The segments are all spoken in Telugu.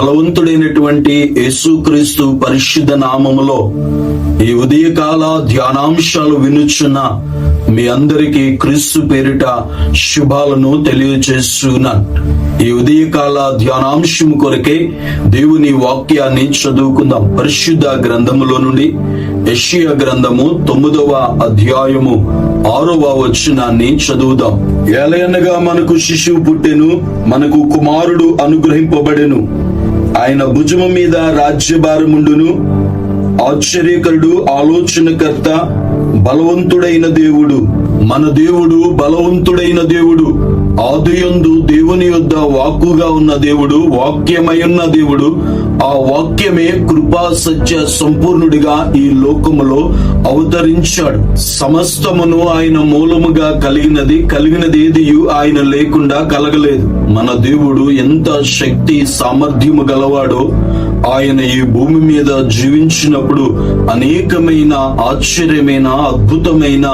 బలవంతుడైనటువంటి యేసుక్రీస్తు పరిశుద్ధ నామములో ఈ ఉదయకాల ధ్యానాంశాలు వినుచున్న మీ అందరికీ క్రీస్తు పేరిట శుభాలను తెలియజేస్తున్నాను. ఈ ఉదయకాల ధ్యానాంశం కొరకే దేవుని వాక్యాన్ని చదువుకుందాం. పరిశుద్ధ గ్రంథములో నుండి యషియా గ్రంథము తొమ్మిదవ అధ్యాయము ఆరవ వచనాన్ని చదువుదాం. ఏలయనగా మనకు శిశువు పుట్టెను మనకు కుమారుడు అనుగ్రహింపబడెను. ఆయన భుజము మీద రాజ్యభారముండును. ఆశ్చర్యకరుడు ఆలోచనకర్త బలవంతుడైన దేవుడు. మన దేవుడు బలవంతుడైన దేవుడు. ఆదియందు దేవుని యొద్ద వాక్కుగా ఉన్న దేవుడు వాక్యమై ఉన్న దేవుడు ఆ వాక్యమే కృపా సత్య సంపూర్ణుడిగా ఈ లోకములో అవతరించాడు. సమస్తమును ఆయన మూలముగా కలిగినది కలిగినది ఏదియు ఆయన లేకుండా కలగలేదు. మన దేవుడు ఎంత శక్తి సామర్థ్యము గలవాడో ఆయన ఈ భూమి మీద జీవించినప్పుడు అనేకమైన ఆశ్చర్యమైన అద్భుతమైన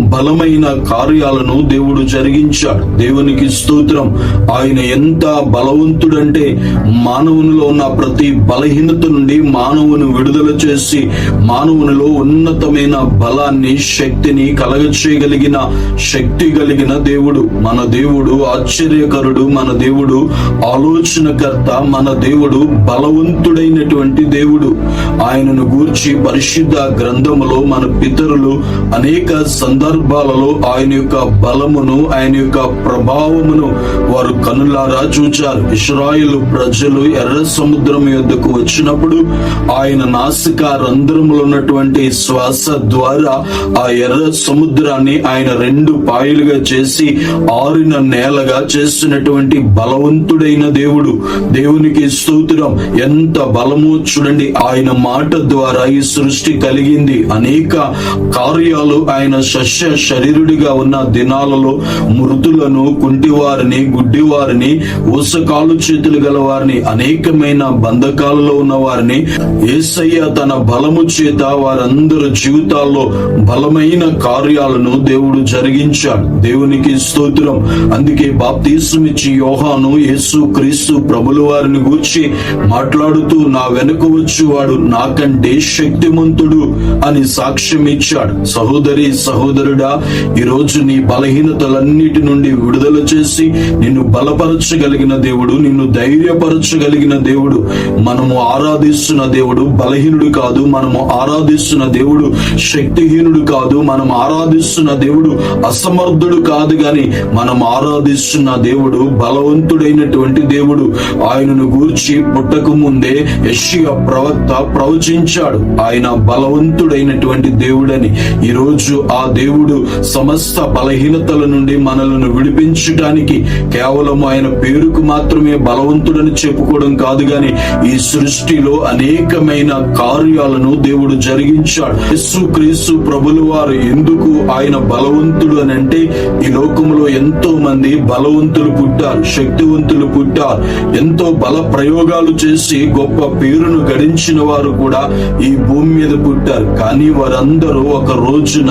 బలమైన కార్యాలను దేవుడు జరిగించాడు. దేవునికి స్తోత్రం. ఆయన ఎంత బలవంతుడంటే మానవునిలో ఉన్న ప్రతి బలహీనత నుండి మానవుని విడుదల చేసి మానవునిలో ఉన్నతమైన బలాన్ని శక్తిని కలగచేయగలిగిన శక్తి కలిగిన దేవుడు. మన దేవుడు ఆశ్చర్యకరుడు మన దేవుడు ఆలోచనకర్త మన దేవుడు బలవంతుడు. పరిశుద్ధుడైనటువంటి దేవుడు ఆయనను గూర్చి పరిశుద్ధ గ్రంథములో మన పితరులు అనేక సందర్భాలలో ఆయన యొక్క బలమును ఆయన యొక్క ప్రభావమును వారు కనులారా చూచారు. ఇస్రాయిలు ప్రజలు ఎర్ర సముద్రం యొద్దకు వచ్చినప్పుడు ఆయన నాసిక రంధ్రములు ఉన్నటువంటి శ్వాస ద్వారా ఆ ఎర్ర సముద్రాన్ని ఆయన రెండు పాయలుగా చేసి ఆరిన నేలగా చేస్తున్నటువంటి బలవంతుడైన దేవుడు. దేవునికి స్తోత్రం. ఎంత బలము చూడండి. ఆయన మాట ద్వారా ఈ సృష్టి కలిగింది. అనేక కార్యాలు ఆయన శస్య శరీరుడిగా ఉన్న దినాలలో మృతులను కుంటివారిని గుడ్డివారిని ఊసకాలు చేతులు గల వారిని అనేకమైన బంధకాలలో ఉన్న వారిని ఏసయ్య తన బలము చేత వారందరి జీవితాల్లో బలమైన కార్యాలను దేవుడు జరిగించాడు. దేవునికి స్తోత్రం. అందుకే బాప్తీసుమిచ్చి యోహాను యేసు క్రీస్తు ప్రభుల వారిని గూర్చి మాట్లాడుతూ నా వెనుక వచ్చేవాడు నాకంటే శక్తిమంతుడు అని సాక్ష్యం ఇచ్చాడు. సహోదరి సహోదరుడా ఈరోజు నీ బలహీనతలన్నిటి నుండి విడుదల చేసి నిన్ను బలపరచగలిగిన దేవుడు నిన్ను ధైర్యపరచగలిగిన దేవుడు. మనము ఆరాధిస్తున్న దేవుడు బలహీనుడు కాదు మనము ఆరాధిస్తున్న దేవుడు శక్తిహీనుడు కాదు మనం ఆరాధిస్తున్న దేవుడు అసమర్థుడు కాదు గాని మనం ఆరాధిస్తున్న దేవుడు బలవంతుడైనటువంటి దేవుడు. ఆయనను గూర్చి పుట్టక ముందే యషియా ప్రవక్త ప్రవచించాడు. ఆయన బలవంతుడైనటువంటి దేవుడని. ఈరోజు ఆ దేవుడు సమస్త బలహీనతల నుండి మనలను విడిపించడానికి కేవలం ఆయన పేరుకు మాత్రమే బలవంతుడని చెప్పుకోవడం కాదు గాని ఈ సృష్టిలో అనేకమైన కార్యాలను దేవుడు జరిగించాడు. యేసు క్రీస్తు ప్రభులు వారు ఎందుకు ఆయన బలవంతుడు అని అంటే ఈ లోకంలో ఎంతో మంది బలవంతులు పుట్టారు శక్తివంతులు పుట్టారు. ఎంతో బల ప్రయోగాలు చేసి గొప్ప పేరును గడించిన వారు కూడా ఈ భూమి మీద పుట్టారు. కానీ వారందరూ ఒక రోజున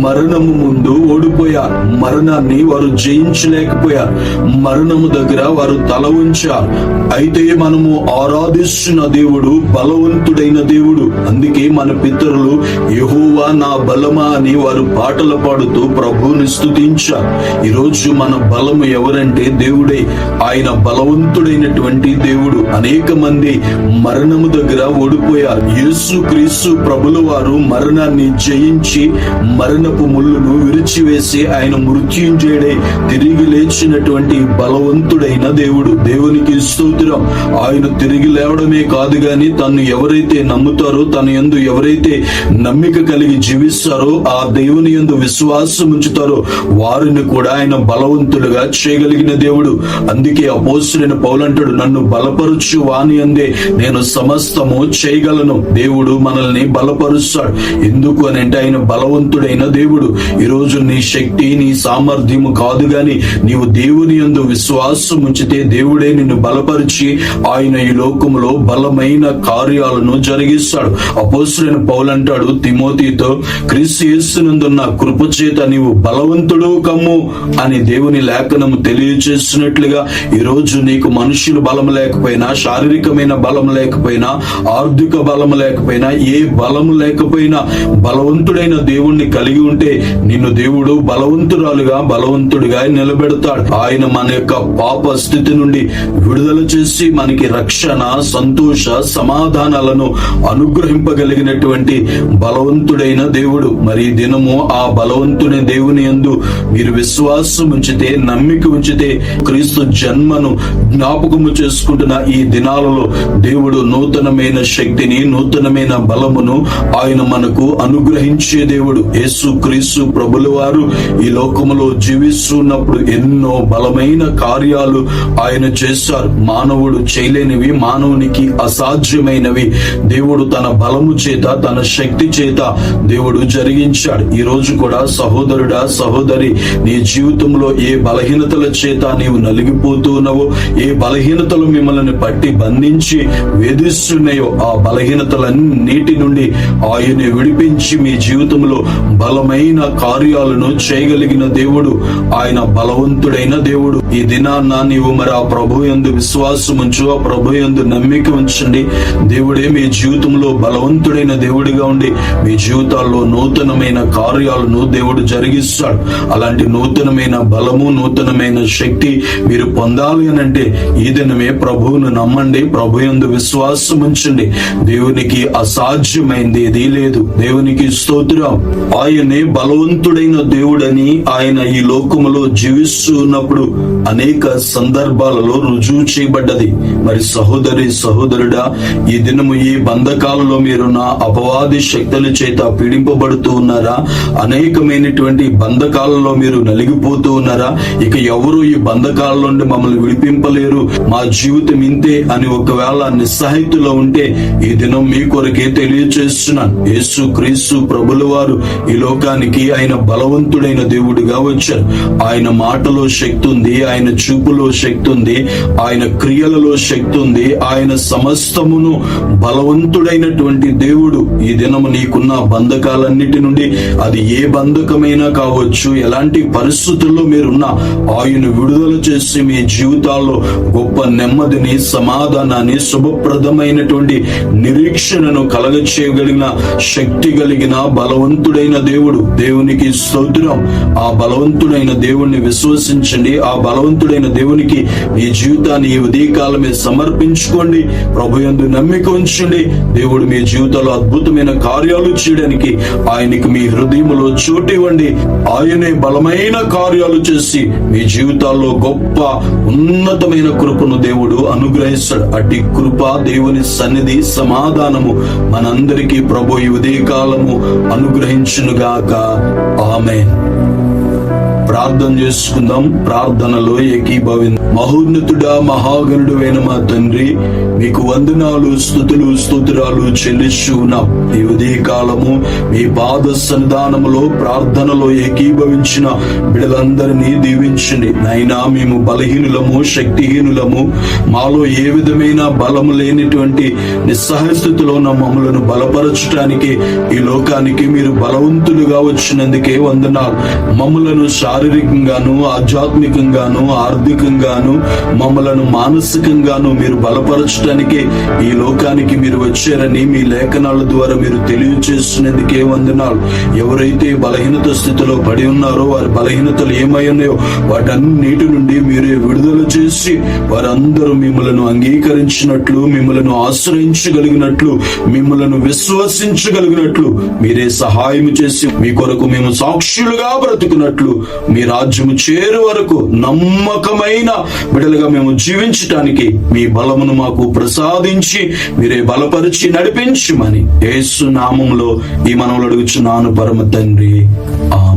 మరణము ముందు ఓడిపోయారు. మరణాన్ని వారు జయించలేకపోయారు. మరణము దగ్గర వారు తల ఉంచారు. అయితే మనము ఆరాధిస్తున్న దేవుడు బలవంతుడైన దేవుడు. అందుకే మన పితరులు యహోవా నా బలమా అని వారు పాటలు పాడుతూ ప్రభువుని స్థుతించారు ఈరోజు మన బలము ఎవరంటే దేవుడే. ఆయన బలవంతుడైనటువంటి దేవుడు. అనేక మంది మరణము దగ్గర ఓడిపోయారు యేసు క్రీస్తు ప్రభుల వారు మరణాన్ని జయించి మరణపు ముళ్ళును విరిచివేసి ఆయన మృత్యుంజయుడై తిరిగి లేచినటువంటి బలవంతుడైన దేవుడు. దేవునికి స్తోత్రం. ఆయన తిరిగి లేవడమే కాదు గాని తను ఎవరైతే నమ్ముతారో తన యందు ఎవరైతే నమ్మిక కలిగి జీవిస్తారో ఆ దేవుని యందు విశ్వాసం ఉంచుతారో వారిని కూడా ఆయన బలవంతులుగా చేయగలిగిన దేవుడు. అందుకే అపోస్తులైన పౌలంటాడు నన్ను బలపరచు వాని అందే నేను సమస్తము చేయగలను. దేవుడు మనల్ని బలపరుస్తాడు. ఎందుకు అని అంటే ఆయన బలవంతుడైన దేవుడు. ఈరోజు నీ శక్తి నీ సామర్థ్యము కాదు గాని నీవు దేవుని యందు విశ్వాసం ఉంచితే దేవుడే నిన్ను బలపరిచి ఆయన ఈ లోకములో బలమైన కార్యాలను జరిగిస్తాడు. అపోసులైన పౌలంటాడు తిమోతితో క్రీస్తు యేసునందున్న కృప చేత నీవు బలవంతుడు కమ్ము అని దేవుని లేఖనము తెలియచేస్తున్నట్లుగా ఈ రోజు నీకు మనుషులు బలం లేకపోయినా శారీరకమైన బలం బలం లేకపోయినా ఆర్థిక బలం లేకపోయినా ఏ బలం లేకపోయినా బలవంతుడైన దేవుణ్ణి కలిగి ఉంటే నిన్ను దేవుడు బలవంతురాలుగా బలవంతుడిగా నిలబెడతాడు. ఆయన మన యొక్క పాప స్థితి నుండి విడుదల చేసి మనకి రక్షణ సంతోష సమాధానాలను అనుగ్రహింపగలిగినటువంటి బలవంతుడైన దేవుడు. మరి దినము ఆ బలవంతుని దేవుని ఎందు మీరు విశ్వాసం ఉంచితే నమ్మిక ఉంచితే క్రీస్తు జన్మను జ్ఞాపకము చేసుకుంటున్న ఈ దినాలలో దేవుడు నూతనమైన శక్తిని నూతనమైన బలమును ఆయన మనకు అనుగ్రహించే దేవుడు. యేసు క్రీస్తు ప్రభుల వారు ఈ లోకములో జీవిస్తున్నప్పుడు ఎన్నో బలమైన కార్యాలు ఆయన చేశారు. మానవుడు చేయలేనివి మానవునికి అసాధ్యమైనవి. దేవుడు తన బలము చేత తన శక్తి చేత దేవుడు జరిగించాడు. ఈ రోజు కూడా సహోదరుడా సహోదరి నీ జీవితంలో ఏ బలహీనతల చేత నీవు నలిగిపోతున్నావో ఏ బలహీనతలు మిమ్మల్ని పట్టి బంధించి వేధిస్తున్నాయో ఆ బలహీనతలన్నిటి నుండి ఆయన విడిపించి మీ జీవితంలో బలమైన కార్యాలను చేయగలిగిన దేవుడు. ఆయన బలవంతుడైన దేవుడు. ఈ దినాన్న నీవు మరి ఆ ప్రభు ఎందు విశ్వాసం ఉంచు ఆ ప్రభు ఎందు నమ్మిక ఉంచండి. దేవుడే మీ జీవితంలో బలవంతుడైన దేవుడిగా ఉండి మీ జీవితాల్లో నూతనమైన కార్యాలను దేవుడు జరిగిస్తాడు. అలాంటి నూతనమైన బలము నూతనమైన శక్తి మీరు పొందాలి అని అంటే ఈ దినమే ప్రభువును నమ్మండి. ప్రభు నందు విశ్వాసం ఉంచండి. దేవునికి అసాధ్యమైంది ఏదీ లేదు. దేవునికి స్తోత్రం. ఆయనే బలవంతుడైన దేవుడని ఆయన ఈ లోకములో జీవిస్తూ ఉన్నప్పుడు అనేక సందర్భాలలో రుజువు చేయబడ్డది. మరి సహోదరి సహోదరుడా ఈ దినము ఈ బంధకాలలో మీరున్న అపవాది శక్తుల చేత పీడింపబడుతూ ఉన్నారా? అనేకమైనటువంటి బంధకాలలో మీరు నలిగిపోతూ ఉన్నారా? ఇక ఎవరు ఈ బంధకాల నుండి మమ్మల్ని విడిపింపలేరు? మా జీవితం ఇంతే అని ఒకవేళ నిస్సహాయితులో ఉంటే ఈ దినం మీ కొరకే తెలియచేస్తున్నాను. యేసు క్రీస్తు ప్రభుల వారు ఈ లోకానికి ఆయన బలవంతుడైన దేవుడిగా వచ్చారు. ఆయన మాటలో శక్తి ఉంది ఆయన చూపులో శక్తి ఉంది ఆయన క్రియలలో శక్తి ఉంది. ఆయన సమస్తమును బలవంతుడైనటువంటి దేవుడు ఈ దినము నీకున్న బంధకాలన్నిటి నుండి అది ఏ బంధకమైనా కావచ్చు ఎలాంటి పరిస్థితుల్లో మీరున్నా ఆయన విడుదల చేసి మీ జీవితాల్లో గొప్ప నెమ్మదిని సమాధానాన్ని శుభప్రదమైనటువంటి నిరీక్షణను కలగచేయగలిగిన శక్తి కలిగిన బలవంతుడైన దేవుడు. దేవునికి స్తోత్రం. ఆ బలవంతుడైన దేవుణ్ణి విశ్వసించండి. ఆ బలవంతుడైన దేవునికి మీ జీవితాన్ని ఈ ఉదయకాలమే సమర్పించుకోండి. ప్రభు ఎందు నమ్మిక ఉంచండి. దేవుడు మీ జీవితంలో అద్భుతమైన కార్యాలు చేయడానికి ఆయనకి మీ హృదయంలో చోటు ఇవ్వండి. ఆయనే బలమైన కార్యాలు చేసి మీ జీవితాల్లో గొప్ప ఉన్నతమైన కృపను దేవుడు అనుగ్రహిస్తాడు. అట్టి కృప దేవుని సన్నిధి సమాధానము మనందరికీ ప్రభు ఈ ఉదయకాలము అనుగ్రహించునుగాక. ఆమె ప్రార్థన చేసుకుందాం. ప్రార్థనలో ఏకీభవింది మహోన్నతుడా మహాగణుడు అయిన మా తండ్రి మీకు వందనాలు స్థుతులు స్తోత్రాలు చెల్లిస్తూ ఉన్నాం. ఈ ఉదయ కాలము మీ పాద సన్నిధానములో ప్రార్థనలో ఏకీభవించిన బిడలందరినీ దీవించండి. నైనా మేము బలహీనులము శక్తిహీనులము. మాలో ఏ విధమైన బలము లేనిటువంటి నిస్సహాయ స్థితిలో ఉన్న. మమ్మలను బలపరచడానికి ఈ లోకానికి మీరు బలవంతులుగా వచ్చినందుకే వందనాలు. మమ్మలను శారీరకంగాను ఆధ్యాత్మికంగాను ఆర్థికంగాను మమ్మలను మానసికంగాను మీరు బలపరచడానికి ఈ లోకానికి మీరు వచ్చారని మీ లేఖనాల ద్వారా మీరు తెలియచేసినందుకే వందనాలు. ఎవరైతే బలహీనత స్థితిలో పడి ఉన్నారో వారి బలహీనతలు ఏమై ఉన్నాయో వాటన్నిటి నుండి మీరే విడుదల చేసి వారందరూ మిమ్మలను అంగీకరించినట్లు మిమ్మలను ఆశ్రయించగలిగినట్లు మిమ్మలను విశ్వసించగలిగినట్లు మీరే సహాయం చేసి మీ కొరకు మేము సాక్షులుగా బ్రతుకున్నట్లు మీ రాజ్యము చేరు వరకు నమ్మకమైన బిడలుగా మేము జీవించటానికి మీ బలమును మాకు ప్రసాదించి మీరే బలపరిచి నడిపించమని యేసు నామంలో ఈ మనవులు అడుగుచున్నాను పరమ తండ్రి. ఆ